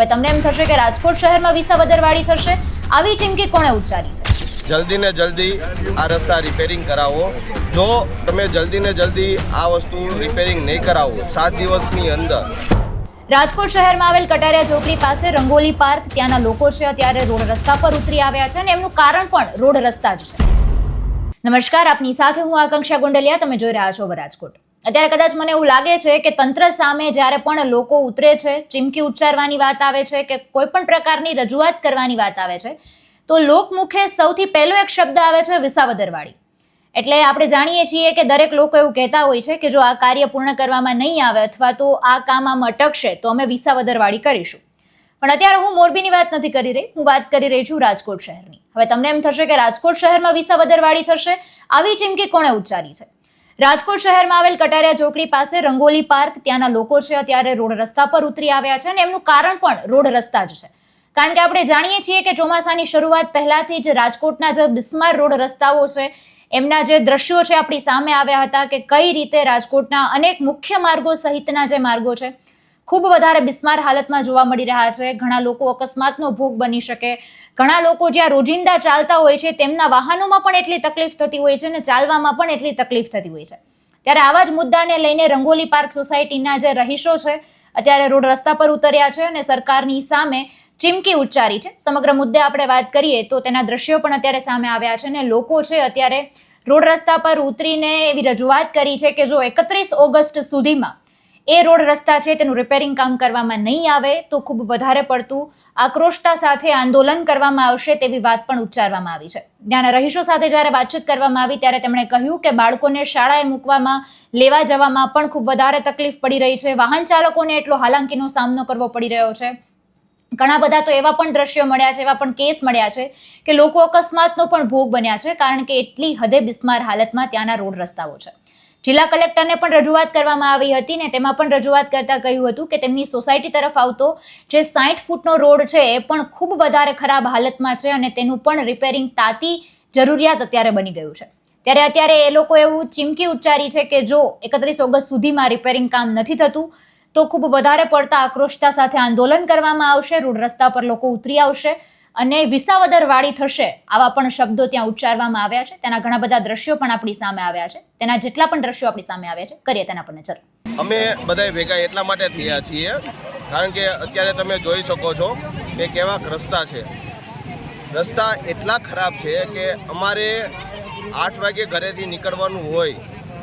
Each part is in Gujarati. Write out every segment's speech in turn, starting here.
હવે તમને એમ થશે કે રાજકોટ શહેરમાં વિસાવદરવાડી થશે. આવી ચીમકી કોણે ઉચ્ચારી છે? જલ્દી ને જલ્દી આ રસ્તા રિપેરિંગ કરાવો. જો તમે જલ્દી ને જલ્દી આ વસ્તુ રિપેરિંગ નહીં કરાવો સાત દિવસની અંદર. રાજકોટ શહેરમાં આવેલ કટારિયા ચોકડી પાસે રંગોલી પાર્ક. ત્યાંના લોકો છે અત્યારે રોડ રસ્તા પર ઉતરી આવ્યા છે અને એમનું કારણ પણ રોડ રસ્તા જ છે. નમસ્કાર આપની સાથે હું આકાંક્ષા ગોંડલિયા. તમે જોઈ રહ્યા છો રાજકોટ અત્યારે કદાચ મને એવું લાગે છે કે તંત્ર સામે જ્યારે પણ લોકો ઉતરે છે, ચીમકી ઉચ્ચારવાની વાત આવે છે કે કોઈ પણ પ્રકારની રજૂઆત કરવાની વાત આવે છે, તો લોકમુખે સૌથી પહેલો એક શબ્દ આવે છે વિસાવદરવાળી. એટલે આપણે જાણીએ છીએ કે દરેક લોકો એવું કહેતા હોય છે કે જો આ કાર્ય પૂર્ણ કરવામાં નહીં આવે અથવા તો આ કામ આમ અટકશે, તો અમે વિસાવદરવાળી કરીશું. પણ અત્યારે હું મોરબીની વાત નથી કરી રહી, હું વાત કરી રહી છું રાજકોટ શહેરની. હવે તમને એમ થશે કે રાજકોટ શહેરમાં વિસાવદરવાળી થશે, આવી ચીમકી કોણે ઉચ્ચારી છે? રાજકોટ શહેરમાં આવેલ કટારિયા ચોકડી પાસે રંગોલી પાર્ક. ત્યાંના લોકો છે, અત્યારે રોડ રસ્તા પર ઉતરી આવ્યા છે અને એમનું કારણ પણ રોડ રસ્તા જ છે. કારણ કે આપણે જાણીએ છીએ કે ચોમાસાની શરૂઆત પહેલાથી જ રાજકોટના જે બિસ્માર રોડ રસ્તાઓ છે, એમના જે દ્રશ્યો છે આપણી સામે આવ્યા હતા કે કઈ રીતે રાજકોટના અનેક મુખ્ય માર્ગો સહિતના જે માર્ગો છે ખૂબ વધારે બિસ્માર હાલતમાં જોવા મળી રહ્યા છે. ઘણા લોકો અકસ્માતનો ભોગ બની શકે. ઘણા લોકો જ્યાં રોજિંદા ચાલતા હોય છે, તેમના વાહનોમાં પણ એટલી તકલીફ થતી હોય છે અને ચાલવામાં પણ એટલી તકલીફ થતી હોય છે. ત્યારે આવા જ મુદ્દાને લઈને રંગોલી પાર્ક સોસાયટીના જે રહીશો છે, અત્યારે રોડ રસ્તા પર ઉતર્યા છે અને સરકારની સામે ચીમકી ઉચ્ચારી છે. સમગ્ર મુદ્દે આપણે વાત કરીએ તો તેના દ્રશ્યો પણ અત્યારે સામે આવ્યા છે અને લોકો છે અત્યારે રોડ રસ્તા પર ઉતરીને એવી રજૂઆત કરી છે કે જો એકત્રીસ ઓગસ્ટ સુધીમાં એ રોડ રસ્તા છે, તેનું રિપેરિંગ કામ કરવામાં નહીં આવે, તો ખૂબ વધારે પડતું આક્રોશતા સાથે આંદોલન કરવામાં આવશે તેવી વાત પણ ઉચ્ચારવામાં આવી છે. ત્યાંના રહીશો સાથે જ્યારે વાતચીત કરવામાં આવી, ત્યારે તેમણે કહ્યું કે બાળકોને શાળાએ મૂકવામાં, લેવા જવામાં પણ ખૂબ વધારે તકલીફ પડી રહી છે. વાહન ચાલકોને એટલો હાલાંકીનો સામનો કરવો પડી રહ્યો છે. ઘણા બધા તો એવા પણ દ્રશ્યો મળ્યા છે, એવા પણ કેસ મળ્યા છે કે લોકો અકસ્માતનો પણ ભોગ બન્યા છે, કારણ કે એટલી હદે બિસ્માર હાલતમાં ત્યાંના રોડ રસ્તાઓ છે. જિલ્લા કલેક્ટરને પણ રજૂઆત કરવામાં આવી હતી ને તેમાં પણ રજૂઆત કરતા કહ્યું હતું કે તેમની સોસાયટી તરફ આવતો જે સાઠ ફૂટનો રોડ છે એ પણ ખૂબ વધારે ખરાબ હાલતમાં છે અને તેનું પણ રિપેરિંગ તાતી જરૂરિયાત અત્યારે બની ગયું છે. ત્યારે અત્યારે એ લોકો એવું ચીમકી ઉચ્ચારી છે કે જો એકત્રીસ ઓગસ્ટ સુધીમાં રિપેરિંગ કામ નથી થતું, તો ખૂબ વધારે પડતા આક્રોશતા સાથે આંદોલન કરવામાં આવશે, રોડ રસ્તા પર લોકો ઉતરી આવશે અને વિસાવદર વાળી થશે આવા પણ શબ્દો ત્યાં ઉચ્ચારવામાં આવ્યા છે. તેના ઘણા બધા દ્રશ્યો પણ આપણી સામે આવ્યા છે. તેના જેટલા પણ દ્રશ્યો આપણી સામે આવ્યા છે, કરીએ તેના પર નજર. અમે બધાય ભેગા એટલા માટે થયા છીએ, કારણ કે અત્યારે તમે જોઈ શકો છો કે કેવા રસ્તા છે. રસ્તા એટલા ખરાબ છે કે અમારે આઠ વાગે ઘરેથી નીકળવાનું હોય,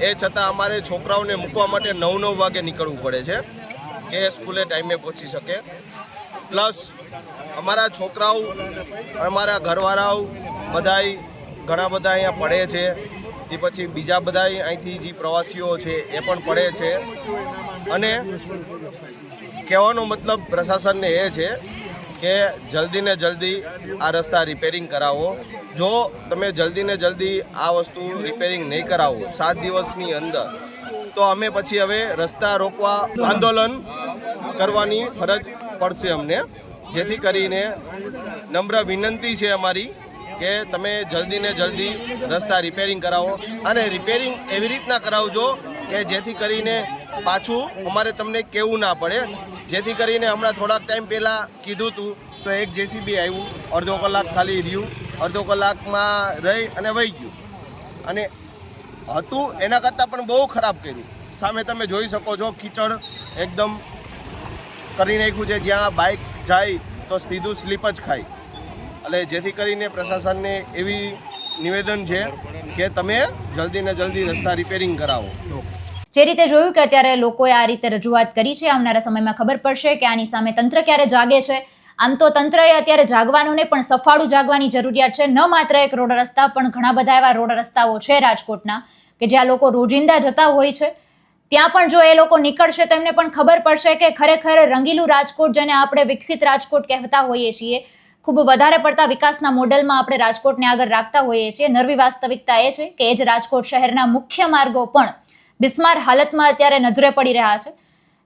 એ છતાં અમારે છોકરાઓને મૂકવા માટે નવ નવ વાગે નીકળવું પડે છે, કે સ્કૂલે ટાઈમે પહોંચી શકે. પ્લસ અમારા છોકરાઓ, અમારા ઘરવાળાઓ બધાય ઘણા બધા અહીંયા પડે છે. તે પછી બીજા બધા અહીંથી જે પ્રવાસીઓ છે એ પણ પડે છે. અને કહેવાનો મતલબ પ્રશાસનને એ છે કે જલ્દી ને જલ્દી આ રસ્તા રિપેરિંગ કરાવો. જો તમે જલ્દી ને જલ્દી આ વસ્તુ રિપેરિંગ નહીં કરાવો, સાત દિવસની અંદર, તો અમે પછી હવે રસ્તા રોકવા આંદોલન કરવાની ફરજ પડશે અમને. જેથી કરીને નમ્ર વિનંતી છે અમારી કે તમે જલ્દી ને જલ્દી રસ્તા રિપેરિંગ કરાવો અને રિપેરિંગ એવી રીતના કરાવજો કે જેથી કરીને પાછું અમારે તમને કહેવું ના પડે. જેથી કરીને હમણાં થોડાક ટાઈમ પહેલાં કીધું હતું તો એક જેસીબી આવ્યું, અડધો કલાક ખાલી રહ્યું, અડધો કલાકમાં રહી અને વહી ગયું. અને હતું એના કરતાં પણ બહુ ખરાબ કર્યું. સામે તમે જોઈ શકો છો, કીચડ એકદમ કરી નાખ્યું છે, જ્યાં બાઇક જાય તો સીધું સ્લીપ જ ખાય. એટલે જેથી કરીને પ્રશાસનને એવી નિવેદન છે કે તમે જલ્દી ને જલ્દી રસ્તા રિપેરિંગ કરાવો. જે રીતે જોયું કે અત્યારે લોકોએ આ રીતે રજૂઆત કરી છે, આવનારા સમયમાં ખબર પડશે કે આની સામે તંત્ર ક્યારે જાગે છે. આમ તો તંત્રએ અત્યારે જાગવાનું નહીં પણ સફાળું જાગવાની જરૂરિયાત છે. ન માત્ર એક રોડ રસ્તા, પણ ઘણા બધા એવા રોડ રસ્તાઓ છે રાજકોટના, કે જ્યાં લોકો રોજિંદા જતા હોય છે. ત્યાં પણ જો એ લોકો નીકળશે તો એમને પણ ખબર પડશે કે ખરેખર રંગીલું રાજકોટ જેને આપણે વિકસિત રાજકોટ કહેતા હોઈએ છીએ, ખૂબ વધારે પડતા વિકાસના મોડલમાં આપણે રાજકોટને આગળ રાખતા હોઈએ છીએ. નરવી વાસ્તવિકતા એ છે કે એ જ રાજકોટ શહેરના મુખ્ય માર્ગો પણ બિસ્માર હાલતમાં અત્યારે નજરે પડી રહ્યા છે.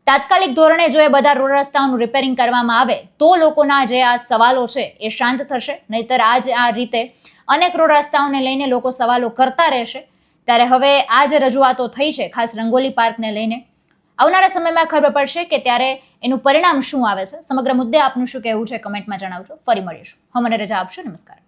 તાત્કાલિક ધોરણે જો એ બધા રોડ રસ્તાઓનું રિપેરિંગ કરવામાં આવે, તો લોકોના જે આ સવાલો છે એ શાંત થશે. નહીતર આજ આ રીતે અનેક રોડ રસ્તાઓને લઈને લોકો સવાલો કરતા રહેશે. ત્યારે હવે આ જે રજૂઆતો થઈ છે ખાસ રંગોલી પાર્કને લઈને. આવનારા સમયમાં ખબર પડશે કે ત્યારે એનું પરિણામ શું આવે છે. સમગ્ર મુદ્દે આપનું શું કહેવું છે કમેન્ટમાં જણાવજો. ફરી મળીશું. હું મને રજા આપશો. નમસ્કાર.